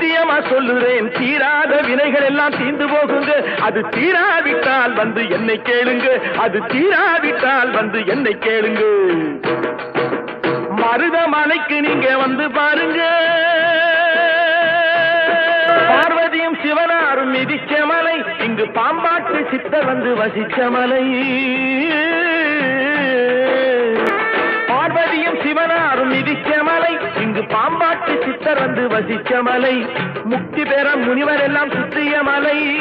சத்தியமா சொல்லுறேன். தீராத வினைகள் எல்லாம் தீர்ந்து போகுங்க. அது தீராவிட்டால் வந்து என்னை கேளுங்க. அது தீராவிட்டால் வந்து என்னை கேளுங்க. மருதமலைக்கு நீங்க வந்து பாருங்க. பார்வதியும் சிவனாரும் மிதிச்ச மலை இங்கு பாம்பாட்டு சித்த வந்து வசிச்ச மலை. பார்வதியும் சிவனாரும் மிதி மலை பாம்பாட்டு சித்தர் வந்து வசிச்ச மலை. முக்தி பெற முனிவர் எல்லாம் சுற்றிய மலை.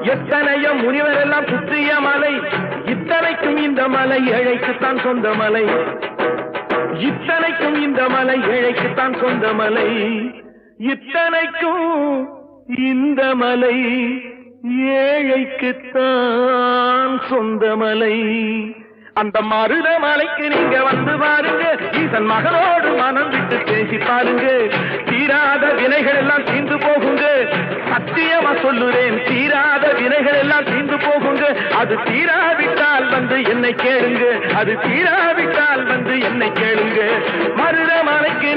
எத்தனையோ முனிவர் எல்லாம் சுற்றிய மலை. இத்தனைக்கும் இந்த மலை ஏழைக்குத்தான் சொந்த மலை. இத்தனைக்கும் இந்த மலை ஏழைக்குத்தான் சொந்த மலை. இத்தனைக்கும் இந்த மலை ஏழைக்குத்தான் சொந்த மலை. அந்த மருத மலைக்கு நீங்க வந்து பாருங்க. ஈசன் மகனோடு மனம் விட்டு பேசி பாருங்க. தீராத வினைகள் எல்லாம் தீர்ந்து போகுங்க. சத்தியமா சொல்லுறேன் தீராத வினைகள் எல்லாம் தீர்ந்து போகுங்க. அது தீராவிட்டால் வந்து என்னை கேளுங்க. அது தீராவிட்டால் வந்து என்னை கேளுங்க. மருத மலைக்கு